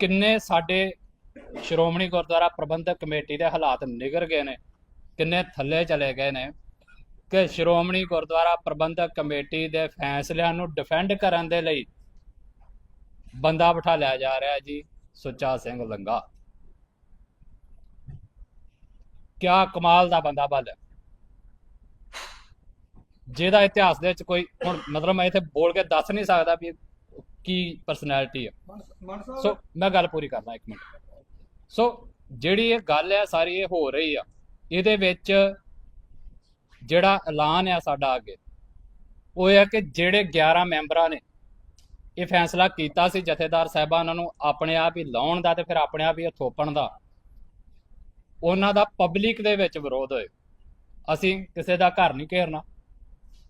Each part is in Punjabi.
ਕਿੰਨੇ ਸਾਡੇ ਸ਼੍ਰੋਮਣੀ ਗੁਰਦੁਆਰਾ ਪ੍ਰਬੰਧਕ ਕਮੇਟੀ ਦੇ ਹਾਲਾਤ ਨਿਗਰ ਗਏ ਨੇ, ਕਿੰਨੇ ਥੱਲੇ ਚਲੇ ਗਏ ਨੇ, ਕਿ ਸ਼੍ਰੋਮਣੀ ਗੁਰਦੁਆਰਾ ਪ੍ਰਬੰਧਕ ਕਮੇਟੀ ਦੇ ਫੈਸਲਿਆਂ ਨੂੰ ਡਿਫੈਂਡ ਕਰਨ ਦੇ ਲਈ ਬੰਦਾ ਬਿਠਾ ਲਿਆ ਜਾ ਰਿਹਾ ਜੀ, ਸੁੱਚਾ ਸਿੰਘ ਲੰਗਾ। ਕਿਆ ਕਮਾਲ ਦਾ ਬੰਦਾ ਬਲ ਜਿਹਦਾ ਇਤਿਹਾਸ ਦੇ ਵਿੱਚ ਕੋਈ, ਹੁਣ ਮਤਲਬ ਮੈਂ ਇੱਥੇ ਬੋਲ ਕੇ ਦੱਸ ਨਹੀਂ ਸਕਦਾ ਵੀ ਕੀ ਪਰਸਨੈਲਿਟੀ ਸਾਹਿਬ ਸੋ ਮੈਂ ਗੱਲ ਪੂਰੀ ਕਰਦਾ ਇੱਕ ਮਿੰਟ। ਸੋ ਜਿਹੜੀ ਇਹ ਗੱਲ ਹੈ ਸਾਰੀ ਇਹ ਹੋ ਰਹੀ ਆ। ਇਹਦੇ ਵਿੱਚ ਜਿਹੜਾ ਐਲਾਨ ਆ ਸਾਡਾ ਅੱਗੇ ਉਹ ਹੈ ਕਿ ਜਿਹੜੇ 11 ਮੈਂਬਰਾਂ ਨੇ ਇਹ ਫੈਸਲਾ ਕੀਤਾ ਸੀ ਜਥੇਦਾਰ ਸਾਹਿਬਾਨਾਂ ਨੂੰ ਆਪਣੇ ਆਪ ਹੀ ਲਾਉਣ ਦਾ ਤੇ ਫਿਰ ਆਪਣੇ ਆਪ ਹੀ ਥੋਪਣ ਦਾ ਉਹਨਾਂ ਦਾ ਪਬਲਿਕ ਦੇ ਵਿੱਚ ਵਿਰੋਧ ਹੋਏ। ਅਸੀਂ ਕਿਸੇ ਦਾ ਘਰ ਨਹੀਂ ਘੇਰਨਾ।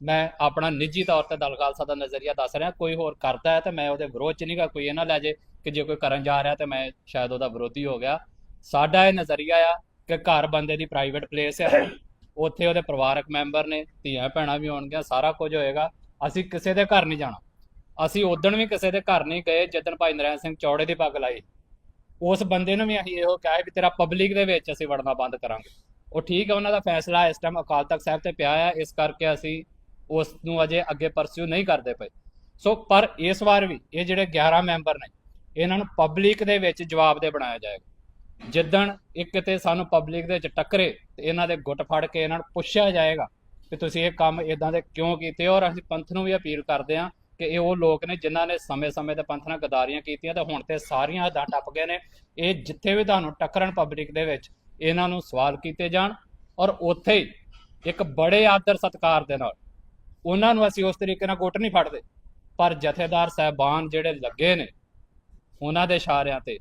ਮੈਂ ਆਪਣਾ ਨਿੱਜੀ ਤੌਰ ਤੇ ਦਲ ਖਾਲਸਾ ਦਾ ਨਜ਼ਰੀਆ ਦੱਸ ਰਿਹਾ, ਕੋਈ ਹੋਰ ਕਰਦਾ ਹੈ ਤਾਂ ਮੈਂ ਉਹਦੇ ਵਿਰੋਧ ਚ ਨਹੀਂਗਾ ਕੋਈ ਇਹ ਨਾ ਲੈ ਜੇ ਕਿ ਜੇ ਕੋਈ ਕਰਨ ਜਾ ਰਿਹਾ ਤਾਂ ਮੈਂ ਸ਼ਾਇਦ ਉਹਦਾ ਵਿਰੋਧੀ ਹੋ ਗਿਆ। ਸਾਡਾ ਇਹ ਨਜ਼ਰੀਆ ਆ ਕਿ ਘਰ ਬੰਦੇ ਦੀ ਪ੍ਰਾਈਵੇਟ ਪਲੇਸ ਹੈ ਉੱਥੇ ਉਹਦੇ ਪਰਿਵਾਰਕ ਮੈਂਬਰ ਨੇ, ਧੀਆਂ ਭੈਣਾਂ ਵੀ ਹੋਣਗੀਆਂ ਸਾਰਾ ਕੁਝ ਹੋਏਗਾ। ਅਸੀਂ ਕਿਸੇ ਦੇ ਘਰ ਨਹੀਂ ਜਾਣਾ। ਅਸੀਂ ਉਦਣ ਵੀ ਕਿਸੇ ਦੇ ਘਰ ਨਹੀਂ ਗਏ ਜਿੱਦਣ ਭਾਈ ਨਰੈਣ ਸਿੰਘ ਚੌੜੇ ਦੀ ਪੱਗ ਲਾਈ। ਉਸ ਬੰਦੇ ਨੂੰ ਵੀ ਅਸੀਂ ਇਹੋ ਕਿਹਾ ਵੀ ਤੇਰਾ ਪਬਲਿਕ ਦੇ ਵਿੱਚ ਅਸੀਂ ਵੜਨਾ ਬੰਦ ਕਰਾਂਗੇ। ਉਹ ਠੀਕ ਹੈ ਉਹਨਾਂ ਦਾ ਫੈਸਲਾ ਇਸ ਟਾਈਮ ਅਕਾਲ ਤਖਤ ਸਾਹਿਬ ਤੇ ਪਿਆ ਹੈ ਇਸ ਕਰਕੇ ਅਸੀਂ ਉਸ ਨੂੰ ਅਜੇ ਅੱਗੇ ਪਰਸਿਊ ਨਹੀਂ ਕਰਦੇ ਪਏ। ਸੋ ਪਰ ਇਸ ਵਾਰ ਵੀ ਇਹ ਜਿਹੜੇ 11 ਮੈਂਬਰ ਨੇ, ਇਹਨਾਂ ਨੂੰ ਪਬਲਿਕ ਦੇ ਵਿੱਚ ਜਵਾਬ ਦੇ ਬਣਾਇਆ ਜਾਏਗਾ। ਜਿੱਦਣ ਇੱਕ ਕਿਤੇ ਸਾਨੂੰ ਪਬਲਿਕ ਦੇ ਵਿੱਚ ਟੱਕਰੇ, ਤੇ ਇਹਨਾਂ ਦੇ ਗੁੱਟ ਫੜ ਕੇ ਇਹਨਾਂ ਨੂੰ ਪੁੱਛਿਆ ਜਾਏਗਾ ਕਿ ਤੁਸੀਂ ਇਹ ਕੰਮ ਇਦਾਂ ਦੇ ਕਿਉਂ ਕੀਤੇ ਔਰ ਅਸੀਂ ਪੰਥ ਨੂੰ ਵੀ ਅਪੀਲ ਕਰਦੇ ਹਾਂ ਕਿ ਇਹ ਉਹ ਲੋਕ ਨੇ ਜਿਨ੍ਹਾਂ ਨੇ ਸਮੇਂ-ਸਮੇਂ ਤੇ ਪੰਥ ਨਾਲ ਗਦਾਰੀਆਂ ਕੀਤੀਆਂ ਤੇ ਹੁਣ ਤੇ ਸਾਰੀਆਂ ਹੱਦਾਂ ਟੱਪ ਗਏ ਨੇ। ਇਹ ਜਿੱਥੇ ਵੀ ਤੁਹਾਨੂੰ ਟੱਕਰਨ ਪਬਲਿਕ ਦੇ ਵਿੱਚ ਇਹਨਾਂ ਨੂੰ ਸਵਾਲ ਕੀਤੇ ਜਾਣ। ਔਰ ਉੱਥੇ ਹੀ ਇੱਕ ਬੜੇ ਆਦਰ ਸਤਕਾਰ ਦੇ ਨਾਲ ਉਹਨਾਂ ਨੂੰ ਅਸੀਂ ਉਸ ਤਰੀਕੇ ਨਾਲ ਗੁੱਟ ਨਹੀਂ ਫੜਦੇ। ਪਰ ਜਥੇਦਾਰ ਸਾਹਿਬਾਨ ਜਿਹੜੇ ਲੱਗੇ ਨੇ, ਉਹਨਾਂ ਦੇ ਇਸ਼ਾਰਿਆਂ ਤੇ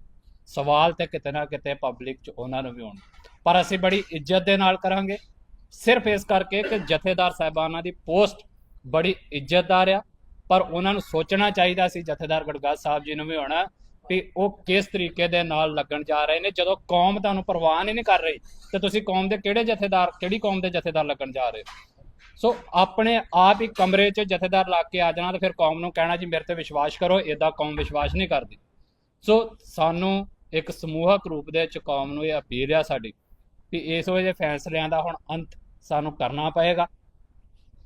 ਸਵਾਲ ਤੇ ਕਿਤੇ ਨਾ ਕਿਤੇ ਪਬਲਿਕ ਚ ਉਹਨਾਂ ਨੂੰ ਵੀ ਹੋਣ ਪਰ ਅਸੀਂ ਬੜੀ ਇੱਜ਼ਤ ਦੇ ਨਾਲ ਕਰਾਂਗੇ। ਸਿਰਫ ਇਸ ਕਰਕੇ ਕਿ ਜਥੇਦਾਰ ਸਾਹਿਬਾਨਾਂ ਦੀ ਪੋਸਟ ਬੜੀ ਇੱਜ਼ਤਦਾਰ ਆ। ਪਰ ਉਹਨਾਂ ਨੂੰ ਸੋਚਣਾ ਚਾਹੀਦਾ ਸੀ, ਜਥੇਦਾਰ ਗੜਗਾਸ ਸਾਹਿਬ ਜੀ ਨੂੰ ਵੀ ਹੋਣਾ ਵੀ ਉਹ ਕਿਸ ਤਰੀਕੇ ਦੇ ਨਾਲ ਲੱਗਣ ਜਾ ਰਹੇ ਨੇ। ਜਦੋਂ ਕੌਮ ਤੁਹਾਨੂੰ ਪ੍ਰਵਾਨ ਹੀ ਨਹੀਂ ਕਰ ਰਹੀ, ਤੇ ਤੁਸੀਂ ਕੌਮ ਦੇ ਕਿਹੜੇ ਜਥੇਦਾਰ, ਕਿਹੜੀ ਕੌਮ ਦੇ ਜਥੇਦਾਰ ਲੱਗਣ ਜਾ ਰਹੇ ਹੋ? ਸੋ ਆਪਣੇ ਆਪ ਹੀ ਕਮਰੇ 'ਚ ਜਥੇਦਾਰ ਲਾ ਕੇ ਆ ਜਾਣਾ ਤੇ ਫਿਰ ਕੌਮ ਨੂੰ ਕਹਿਣਾ ਜੀ ਮੇਰੇ ਤੇ ਵਿਸ਼ਵਾਸ ਕਰੋ ਇਦਾਂ ਕੌਮ ਵਿਸ਼ਵਾਸ ਨਹੀਂ ਕਰਦੀ। ਸੋ ਸਾਨੂੰ ਇੱਕ ਸਮੂਹਕ ਰੂਪ ਦੇ ਵਿੱਚ ਕੌਮ ਨੂੰ ਇਹ ਅਪੀਲ ਆ ਸਾਡੀ ਵੀ ਇਸ ਵੇਲੇ ਫੈਸਲਿਆਂ ਦਾ ਹੁਣ ਅੰਤ ਸਾਨੂੰ ਕਰਨਾ ਪਏਗਾ।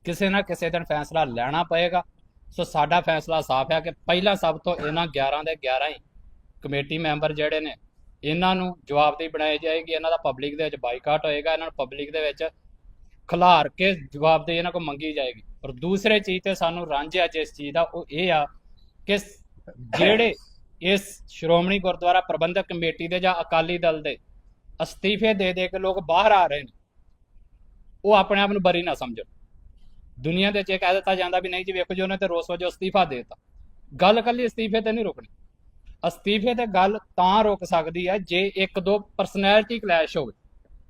ਕਿਸੇ ਨਾ ਕਿਸੇ ਦਿਨ ਫੈਸਲਾ ਲੈਣਾ ਪਏਗਾ। ਸੋ ਸਾਡਾ ਫੈਸਲਾ ਸਾਫ਼ ਹੈ ਕਿ ਪਹਿਲਾਂ ਸਭ ਤੋਂ ਇਹਨਾਂ 11 ਦੇ 11 ਹੀ ਕਮੇਟੀ ਮੈਂਬਰ ਜਿਹੜੇ ਨੇ, ਇਹਨਾਂ ਨੂੰ ਜਵਾਬਦੇਹੀ ਬਣਾਈ ਜਾਏਗੀ, ਇਹਨਾਂ ਦਾ ਪਬਲਿਕ ਦੇ ਵਿੱਚ ਬਾਈਕਾਟ ਹੋਏਗਾ, ਇਹਨਾਂ ਨੂੰ ਪਬਲਿਕ ਦੇ ਵਿੱਚ ਖਿਲਾਰ ਕੇ ਜਵਾਬਦੇਹੀ ਇਹਨਾਂ ਕੋਲ ਮੰਗੀ ਜਾਏਗੀ। ਔਰ ਦੂਸਰੇ ਚੀਜ਼ ਤੇ ਸਾਨੂੰ ਰਾਂਝਿਆ ਜਿਸ ਚੀਜ਼ ਦਾ ਉਹ ਇਹ ਆ ਕਿ ਜਿਹੜੇ ਇਸ ਸ਼੍ਰੋਮਣੀ ਗੁਰਦੁਆਰਾ ਪ੍ਰਬੰਧਕ ਕਮੇਟੀ ਦੇ ਜਾਂ ਅਕਾਲੀ ਦਲ ਦੇ ਅਸਤੀਫੇ ਦੇ ਦੇ ਕੇ ਲੋਕ ਬਾਹਰ ਆ ਰਹੇ ਨੇ, ਉਹ ਆਪਣੇ ਆਪ ਨੂੰ ਬਰੀ ਨਾ ਸਮਝਣ। ਦੁਨੀਆ ਦੇ ਚ ਇਹ ਕਹਿ ਦਿੱਤਾ ਜਾਂਦਾ ਵੀ ਨਹੀਂ ਜੀ ਵੇਖੋ ਜੀ, ਉਹਨੇ ਤੇ ਰੋਸ ਵਜੋਂ ਅਸਤੀਫਾ ਦੇ ਦਿੱਤਾ। ਗੱਲ ਕੱਲੀ ਅਸਤੀਫੇ ਤੇ ਨਹੀਂ ਰੁਕਣੀ। ਅਸਤੀਫੇ ਤੇ ਗੱਲ ਤਾਂ ਰੁਕ ਸਕਦੀ ਹੈ ਜੇ ਇੱਕ ਦੋ ਪਰਸਨੈਲਿਟੀ ਕਲੈਸ਼ ਹੋਵੇ।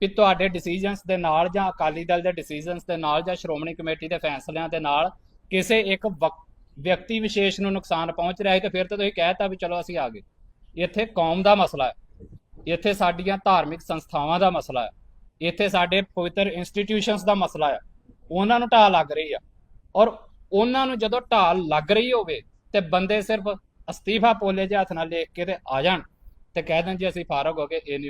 ਵੀ ਤੁਹਾਡੇ ਡਿਸੀਜਨਸ ਦੇ ਨਾਲ ਜਾਂ ਅਕਾਲੀ ਦਲ ਦੇ ਡਿਸੀਜਨਸ ਦੇ ਨਾਲ ਜਾਂ ਸ਼੍ਰੋਮਣੀ ਕਮੇਟੀ ਦੇ ਫੈਸਲਿਆਂ ਦੇ ਨਾਲ ਕਿਸੇ ਇੱਕ ਵਕ- ਵਿਅਕਤੀ ਵਿਸ਼ੇਸ਼ ਨੂੰ ਨੁਕਸਾਨ ਪਹੁੰਚ ਰਿਹਾ ਹੈ ਤੇ ਫਿਰ ਤਾਂ ਤੁਸੀਂ ਕਹਿਤਾ ਵੀ ਚਲੋ ਅਸੀਂ ਆ ਗਏ। ਇੱਥੇ ਕੌਮ ਦਾ ਮਸਲਾ ਹੈ। ਇੱਥੇ ਸਾਡੀਆਂ ਧਾਰਮਿਕ ਸੰਸਥਾਵਾਂ ਦਾ ਮਸਲਾ ਹੈ। ਇੱਥੇ ਸਾਡੇ ਪਵਿੱਤਰ ਇੰਸਟੀਟਿਊਸ਼ਨਸ ਦਾ ਮਸਲਾ ਹੈ। ਉਹਨਾਂ ਨੂੰ ਢਾਲ ਲੱਗ ਰਹੀ ਆ। ਔਰ ਉਹਨਾਂ ਨੂੰ ਜਦੋਂ ਢਾਲ ਲੱਗ ਰਹੀ ਹੋਵੇ ਤੇ ਬੰਦੇ ਸਿਰਫ ਅਸਤੀਫਾ ਪੋਲੇ ਜਿਹੇ ਹੱਥ ਨਾਲ ਲਿਖ ਕੇ ਤੇ ਆ ਜਾਣ ਤੇ ਕਹਿ ਦੇਣ ਜੀ ਅਸੀਂ ਫਾਰਗ ਹੋ ਗਏ, ਇਹ ਨਹੀਂ ਹੋਣਾ।